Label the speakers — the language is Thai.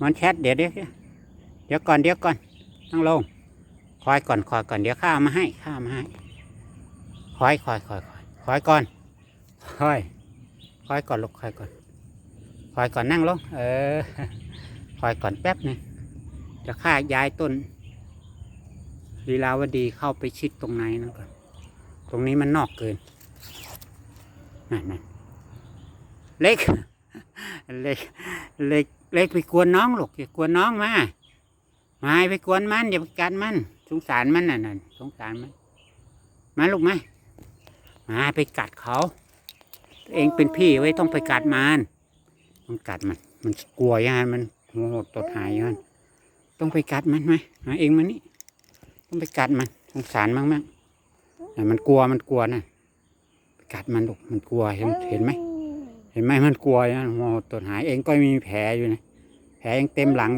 Speaker 1: มันแชทเดี๋ยวเดี๋ยวเดี๋ยวก่อนเดี๋ยวก่อนนั่งลงคอยก่อนคอยก่อนเดี๋ยวข้ามาให้ข้ามาให้คอยคอยคอยคอยคอยก่อนคอยคอยก่อนลูกคอยก่อนคอยก่อนนั่งลงเออคอยก่อนแป๊บนึงจะข้าย้ายต้นลีลาวดีเข้าไปชิดตรงไหนนั่นก่อนตรงนี้มันนอกเกินนั่นนั่นเล็กเล็กเล็ก เล็กไปกวนน้องลูกอย่ากวนน้องมามาไปกวนมันอย่าไปกัดมัน สงสารมันน่ะน่ะสงสารมัน มาลูกมามาไปกัดเขาตัวเองเป็นพี่ไว้ต้องไปกัดมันต้องกัดมัน มันกลัวย่างนั้นมันโหดตดหายย่างต้องไปกัดมันไหมมาเองมานี่ต้องไปกัดมันสงสารมั้งมั้งแต่มันกลัวมันกลัวนะไปกัดมันลูกมันกลัวเห็นเห็นไหมเห็นไหมมันกลัวนะโอ้โหตดหายเองก็มีแผลอยู่นะ แผลยังเต็มหลังอยู่